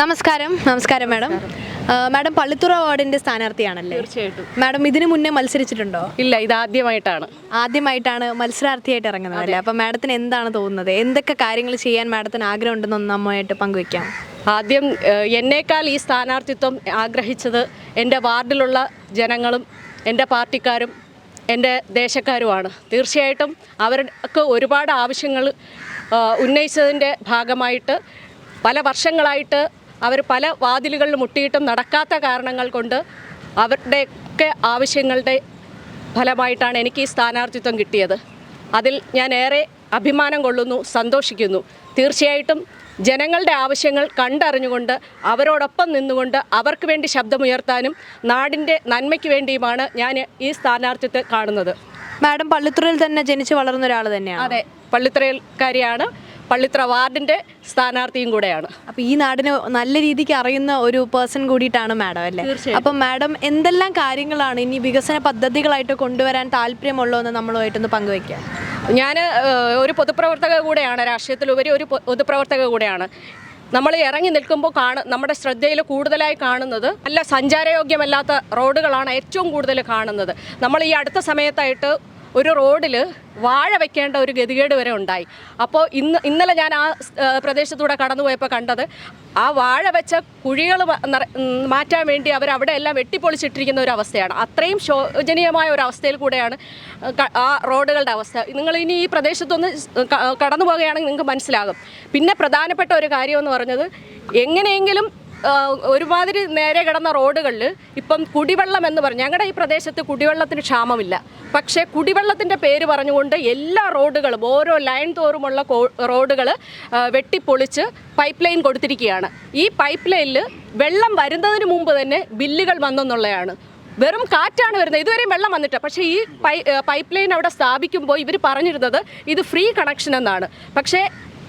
നമസ്കാരം നമസ്കാരം madam. Madam Pallithura വാർഡിന്റെ സ്ഥാനാർത്ഥിയാണല്ലേ? തീർച്ചയായിട്ടും. മാഡം ഇതിനു മുന്നേ മത്സരിച്ചിട്ടുണ്ടോ? ഇല്ല ഇത് ആദ്യമായിട്ടാണ്. ആദ്യമായിട്ടാണ് മത്സരാർത്ഥിയായിട്ട് ഇറങ്ങുന്നത് അല്ലേ? അപ്പം മാഡത്തിന് എന്താണ് തോന്നുന്നത്? എന്തൊക്കെ കാര്യങ്ങൾ ചെയ്യാൻ മാഡത്തിന് ആഗ്രഹം ഉണ്ടെന്ന് നമ്മയായിട്ട് പങ്കുവെക്കാം. ആദ്യം എന്നേക്കാൾ ഈ സ്ഥാനാർത്ഥിത്വം ആഗ്രഹിച്ചത് എന്റെ വാർഡിലുള്ള ജനങ്ങളും എന്റെ പാർട്ടിക്കാരും എന്റെ ദേശക്കാരുമാണ്. തീർച്ചയായിട്ടും അവർക്ക് ഒരുപാട് ആവശ്യങ്ങൾ ഉന്നയിച്ചതിന്റെ ഉന്നയിച്ചതിന്റെ ഭാഗമായിട്ട് പല വർഷങ്ങളായിട്ട് അവർ പല വാതിലുകളിൽ മുട്ടിയിട്ടും നടക്കാത്ത കാരണങ്ങൾ കൊണ്ട് അവരുടെയൊക്കെ ആവശ്യങ്ങളുടെ ഫലമായിട്ടാണ് എനിക്ക് ഈ സ്ഥാനാർത്ഥിത്വം കിട്ടിയത്. അതിൽ ഞാൻ ഏറെ അഭിമാനം കൊള്ളുന്നു സന്തോഷിക്കുന്നു. തീർച്ചയായിട്ടും ജനങ്ങളുടെ ആവശ്യങ്ങൾ കണ്ടറിഞ്ഞുകൊണ്ട് അവരോടൊപ്പം നിന്നുകൊണ്ട് അവർക്ക് വേണ്ടി ശബ്ദമുയർത്താനും നാടിന്റെ നന്മയ്ക്ക് വേണ്ടിയുമാണ് ഞാൻ ഈ സ്ഥാനാർത്ഥിത്വത്തെ കാണുന്നത്. മാഡം പള്ളിത്തുറയിൽ തന്നെ ജനിച്ചു വളർന്ന ഒരാൾ തന്നെയാണ്? അതെ പള്ളിത്തറയിൽക്കാരിയാണ്. പള്ളിത്തറ വാർഡിന്റെ സ്ഥാനാർത്ഥിയും കൂടെയാണ്. അപ്പൊ ഈ നാടിനെ നല്ല രീതിക്ക് അറിയുന്ന ഒരു പേഴ്സൺ കൂടിയിട്ടാണ് മാഡം അല്ലേ? അപ്പൊ മാഡം എന്തെല്ലാം കാര്യങ്ങളാണ് ഇനി വികസന പദ്ധതികളായിട്ട് കൊണ്ടുവരാൻ താല്പര്യമുള്ളതെന്ന് നമ്മളുമായിട്ടൊന്ന് പങ്കുവെക്കാം ഞാൻ ഒരു പൊതുപ്രവർത്തക കൂടെയാണ് രാഷ്ട്രീയത്തിലുപരി ഒരു പൊതുപ്രവർത്തക കൂടെയാണ്. നമ്മൾ ഇറങ്ങി നിൽക്കുമ്പോൾ കാണ നമ്മുടെ ശ്രദ്ധയിൽ കൂടുതലായി കാണുന്നത് നല്ല സഞ്ചാരയോഗ്യമല്ലാത്ത റോഡുകളാണ് ഏറ്റവും കൂടുതൽ കാണുന്നത്. നമ്മൾ ഈ അടുത്ത സമയത്തായിട്ട് ഒരു റോഡിൽ വാഴ വെക്കേണ്ട ഒരു ഗതികേട് വരെ ഉണ്ടായി. അപ്പോൾ ഇന്ന് ഇന്നലെ ഞാൻ ആ പ്രദേശത്തൂടെ കടന്നു പോയപ്പോൾ കണ്ടത് ആ വാഴ വെച്ച കുഴികൾ മാറ്റാൻ വേണ്ടി അവർ അവിടെ എല്ലാം വെട്ടിപ്പൊളിച്ചിട്ടിരിക്കുന്ന ഒരു അവസ്ഥയാണ്. അത്രയും ശോചനീയമായ ഒരു അവസ്ഥയിൽ കൂടെയാണ് ആ റോഡുകളുടെ അവസ്ഥ. നിങ്ങൾ ഇനി ഈ പ്രദേശത്തൊന്ന് കടന്നു പോകുകയാണെങ്കിൽ നിങ്ങൾക്ക് മനസ്സിലാകും. പിന്നെ പ്രധാനപ്പെട്ട ഒരു കാര്യമെന്ന് പറഞ്ഞത് എങ്ങനെയെങ്കിലും ഒരുമാതിരി നേരെ കിടന്ന റോഡുകളിൽ ഇപ്പം കുടിവെള്ളം എന്ന് പറഞ്ഞു ഞങ്ങളുടെ ഈ പ്രദേശത്ത് കുടിവെള്ളത്തിന് ക്ഷാമമില്ല. പക്ഷേ കുടിവെള്ളത്തിന്റെ പേര് പറഞ്ഞുകൊണ്ട് എല്ലാ റോഡുകളും ഓരോ ലൈൻ തോറുമുള്ള റോഡുകൾ വെട്ടിപ്പൊളിച്ച് പൈപ്പ് ലൈൻ കൊടുത്തിരിക്കുകയാണ്. ഈ പൈപ്പ് ലൈനിൽ വെള്ളം വരുന്നതിന് മുമ്പ് തന്നെ ബില്ലുകൾ വന്നെന്നുള്ളതാണ്. വെറും കാറ്റാണ് വരുന്നത്. ഇതുവരെയും വെള്ളം വന്നിട്ട് പക്ഷേ ഈ പൈപ്പ് ലൈൻ അവിടെ സ്ഥാപിക്കുമ്പോൾ ഇവർ പറഞ്ഞിരുന്നത് ഇത് ഫ്രീ കണക്ഷൻ എന്നാണ്. പക്ഷേ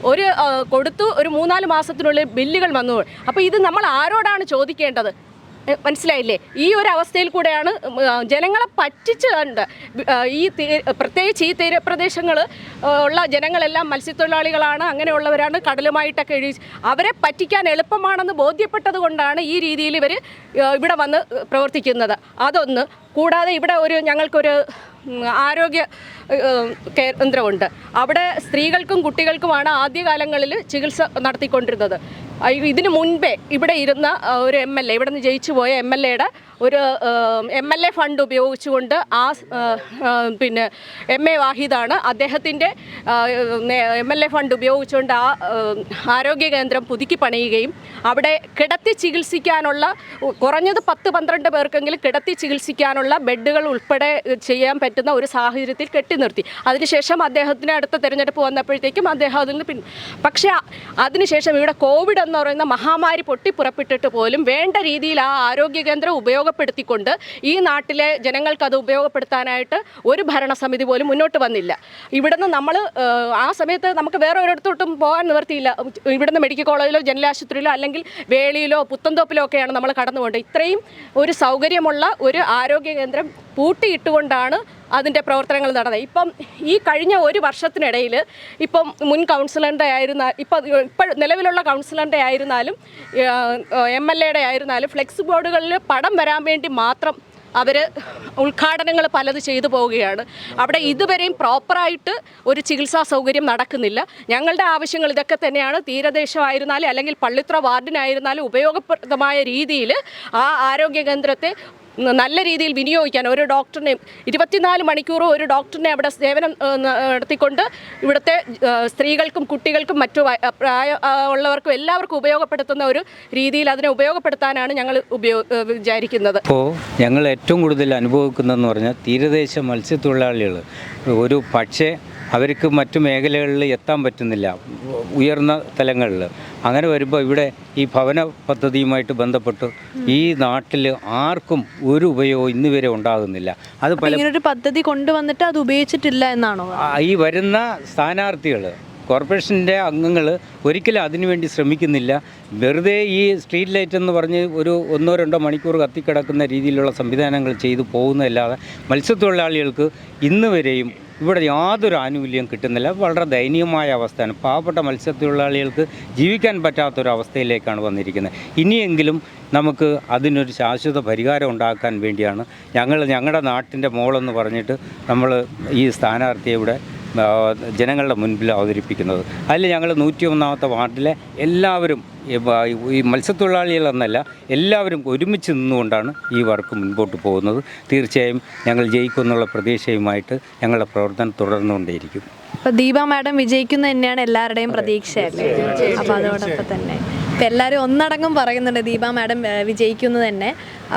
ഒരു കൊടുത്തു ഒരു മൂന്നാൽ മാസത്തിനുള്ളിൽ ബില്ലുകൾ വന്നു. അപ്പോൾ ഇത് നമ്മൾ ആരോടാണ് ചോദിക്കേണ്ടത്? മനസ്സിലായില്ലേ? ഈ ഒരു അവസ്ഥയിൽ കൂടെയാണ് ജനങ്ങളെ പറ്റിച്ച് കണ്ട് ഈ പ്രത്യേകിച്ച് ഈ തീരപ്രദേശങ്ങൾ ഉള്ള ജനങ്ങളെല്ലാം മത്സ്യത്തൊഴിലാളികളാണ് അങ്ങനെയുള്ളവരാണ് കടലുമായിട്ടൊക്കെ എഴുതി അവരെ പറ്റിക്കാൻ എളുപ്പമാണെന്ന് ബോധ്യപ്പെട്ടത് കൊണ്ടാണ് ഈ രീതിയിൽ ഇവർ ഇവിടെ വന്ന് പ്രവർത്തിക്കുന്നത്. അതൊന്ന്. കൂടാതെ ഇവിടെ ഒരു ഞങ്ങൾക്കൊരു ആരോഗ്യ കേന്ദ്രമുണ്ട്. അവിടെ സ്ത്രീകൾക്കും കുട്ടികൾക്കുമാണ് ആദ്യകാലങ്ങളിൽ ചികിത്സ നടത്തിക്കൊണ്ടിരുന്നത്. ഇതിനു മുൻപേ ഇവിടെ ഇരുന്ന ഒരു എം എൽ എ ഇവിടെ നിന്ന് ജയിച്ചു പോയ എം എൽ എയുടെ ഒരു എം എൽ എ ഫണ്ട് ഉപയോഗിച്ചുകൊണ്ട് ആ പിന്നെ എം എ വാഹിദാണ് അദ്ദേഹത്തിന്റെ എം എൽ എ ഫണ്ട് ഉപയോഗിച്ചുകൊണ്ട് ആ ആരോഗ്യ കേന്ദ്രം പുതുക്കി പണിയുകയും അവിടെ കിടത്തി ചികിത്സിക്കാനുള്ള കുറഞ്ഞത് പത്ത് പന്ത്രണ്ട് പേർക്കെങ്കിലും കിടത്തി ചികിത്സിക്കാനുള്ള ബെഡുകൾ ഉൾപ്പെടെ ചെയ്യാൻ പറ്റുന്ന ഒരു സാഹചര്യത്തിൽ കെട്ടി നിർത്തി അതിനുശേഷം അദ്ദേഹത്തിന് അടുത്ത തിരഞ്ഞെടുപ്പ് വന്നപ്പോഴത്തേക്കും അദ്ദേഹം അതിൽ നിന്ന് പിൻ പക്ഷേ അതിനുശേഷം ഇവിടെ കോവിഡ് എന്ന് പറയുന്ന മഹാമാരി പൊട്ടിപ്പുറപ്പെട്ടിട്ട് പോലും വേണ്ട രീതിയിൽ ആ ആരോഗ്യ കേന്ദ്രം ഉപയോഗപ്പെടുത്തിക്കൊണ്ട് ഈ നാട്ടിലെ ജനങ്ങൾക്ക് അത് ഉപയോഗപ്പെടുത്താനായിട്ട് ഒരു ഭരണസമിതി പോലും മുന്നോട്ട് വന്നില്ല. ഇവിടുന്ന് നമ്മൾ ആ സമയത്ത് നമുക്ക് വേറെ ഒരിടത്തോട്ടും പോകാൻ നിവർത്തിയില്ല. ഇവിടുന്ന് മെഡിക്കൽ കോളേജിലോ ജനറൽ ആശുപത്രിയിലോ അല്ലെങ്കിൽ വേളിയിലോ പുത്തൻതോപ്പിലോ ഒക്കെയാണ് നമ്മൾ കടന്നുകൊണ്ട് ഇത്രയും ഒരു സൗകര്യമുള്ള ഒരു ആരോഗ്യ കേന്ദ്രം പൂട്ടിയിട്ടുകൊണ്ടാണ് അതിന്റെ പ്രവർത്തനങ്ങൾ നടന്നത്. ഇപ്പം ഈ കഴിഞ്ഞ ഒരു വർഷത്തിനിടയിൽ ഇപ്പം മുൻ കൗൺസിലറിന്റെ ആയിരുന്ന ഇപ്പം ഇപ്പോൾ നിലവിലുള്ള കൗൺസിലറിന്റെ ആയിരുന്നാലും എം എൽ എയുടെ ആയിരുന്നാലും ഫ്ലെക്സ് ബോർഡുകളിൽ പടം വരാൻ വേണ്ടി മാത്രം അവർ ഉദ്ഘാടനങ്ങൾ പലത് ചെയ്തു പോവുകയാണ്. അവിടെ ഇതുവരെയും പ്രോപ്പറായിട്ട് ഒരു ചികിത്സാ സൗകര്യം നടക്കുന്നില്ല. ഞങ്ങളുടെ ആവശ്യങ്ങൾ ഇതൊക്കെ തന്നെയാണ്. തീരദേശമായിരുന്നാലും അല്ലെങ്കിൽ പള്ളിത്ര വാർഡിനായിരുന്നാലും ഉപയോഗപ്രദമായ രീതിയിൽ ആ ആരോഗ്യ കേന്ദ്രത്തെ നല്ല രീതിയിൽ വിനിയോഗിക്കാൻ ഒരു ഡോക്ടറിനെ ഇരുപത്തിനാല് മണിക്കൂറും ഒരു ഡോക്ടറിനെ അവിടെ സേവനം നടത്തിക്കൊണ്ട് ഇവിടുത്തെ സ്ത്രീകൾക്കും കുട്ടികൾക്കും മറ്റു പ്രായ ഉള്ളവർക്കും എല്ലാവർക്കും ഉപയോഗപ്പെടുത്തുന്ന ഒരു രീതിയിൽ അതിനെ ഉപയോഗപ്പെടുത്താനാണ് ഞങ്ങൾ ഉപയോഗ വിചാരിക്കുന്നത്. ഇപ്പോൾ ഞങ്ങൾ ഏറ്റവും കൂടുതൽ അനുഭവിക്കുന്നതെന്ന് പറഞ്ഞാൽ തീരദേശ മത്സ്യത്തൊഴിലാളികൾ. ഒരു പക്ഷേ അവർക്ക് മറ്റു മേഖലകളിൽ എത്താൻ പറ്റുന്നില്ല. ഉയർന്ന തലങ്ങളിൽ. അങ്ങനെ വരുമ്പോൾ ഇവിടെ ഈ ഭവന പദ്ധതിയുമായിട്ട് ബന്ധപ്പെട്ട് ഈ നാട്ടിൽ ആർക്കും ഒരു ഉപയോഗം ഇന്ന് വരെ ഉണ്ടാകുന്നില്ല. അത് പല ഇങ്ങനൊരു പദ്ധതി കൊണ്ടുവന്നിട്ട് അത് ഉപയോഗിച്ചിട്ടില്ല എന്നാണോ? ഈ വരുന്ന സ്ഥാനാർത്ഥികൾ കോർപ്പറേഷന്റെ അംഗങ്ങൾ ഒരിക്കലും അതിനുവേണ്ടി ശ്രമിക്കുന്നില്ല. വെറുതെ ഈ സ്ട്രീറ്റ് ലൈറ്റ് എന്ന് പറഞ്ഞ് ഒരു ഒന്നോ രണ്ടോ മണിക്കൂർ കത്തിക്കിടക്കുന്ന രീതിയിലുള്ള സംവിധാനങ്ങൾ ചെയ്തു പോകുന്നതല്ലാതെ മത്സ്യത്തൊഴിലാളികൾക്ക് ഇന്ന് വരെയും ഇവിടെ യാതൊരു ആനുകൂല്യം കിട്ടുന്നില്ല. വളരെ ദയനീയമായ അവസ്ഥയാണ്. പാവപ്പെട്ട മത്സ്യത്തൊഴിലാളികൾക്ക് ജീവിക്കാൻ പറ്റാത്തൊരവസ്ഥയിലേക്കാണ് വന്നിരിക്കുന്നത്. ഇനിയെങ്കിലും നമുക്ക് അതിനൊരു ശാശ്വത പരിഹാരം ഉണ്ടാക്കാൻ വേണ്ടിയാണ് ഞങ്ങൾ ഞങ്ങളുടെ നാട്ടിന്റെ മോളെന്ന് പറഞ്ഞിട്ട് നമ്മൾ ഈ സ്ഥാനാർത്ഥിയെ ഇവിടെ ജനങ്ങളുടെ മുൻപിൽ അവതരിപ്പിക്കുന്നത്. അതിൽ ഞങ്ങൾ നൂറ്റി ഒന്നാമത്തെ വാർഡിലെ എല്ലാവരും ഈ മത്സ്യത്തൊഴിലാളികളെന്നല്ല എല്ലാവരും ഒരുമിച്ച് നിന്നുകൊണ്ടാണ് ഈ വർക്ക് മുൻപോട്ട് പോകുന്നത്. തീർച്ചയായും ഞങ്ങൾ ജയിക്കുമെന്നുള്ള പ്രതീക്ഷയുമായിട്ട് ഞങ്ങളുടെ പ്രവർത്തനം തുടർന്നുകൊണ്ടേയിരിക്കും. അപ്പോൾ ദീപ മാഡം വിജയിക്കുന്ന തന്നെയാണ് എല്ലാവരുടെയും പ്രതീക്ഷയല്ലേ? അപ്പോൾ അതോടൊപ്പം തന്നെ. ഇപ്പം എല്ലാവരും ഒന്നടങ്കം പറയുന്നുണ്ട് ദീപ മാഡം വിജയിക്കുന്നു തന്നെ.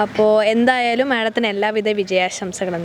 അപ്പോൾ എന്തായാലും മാഡത്തിന് എല്ലാവിധ വിജയാശംസകളും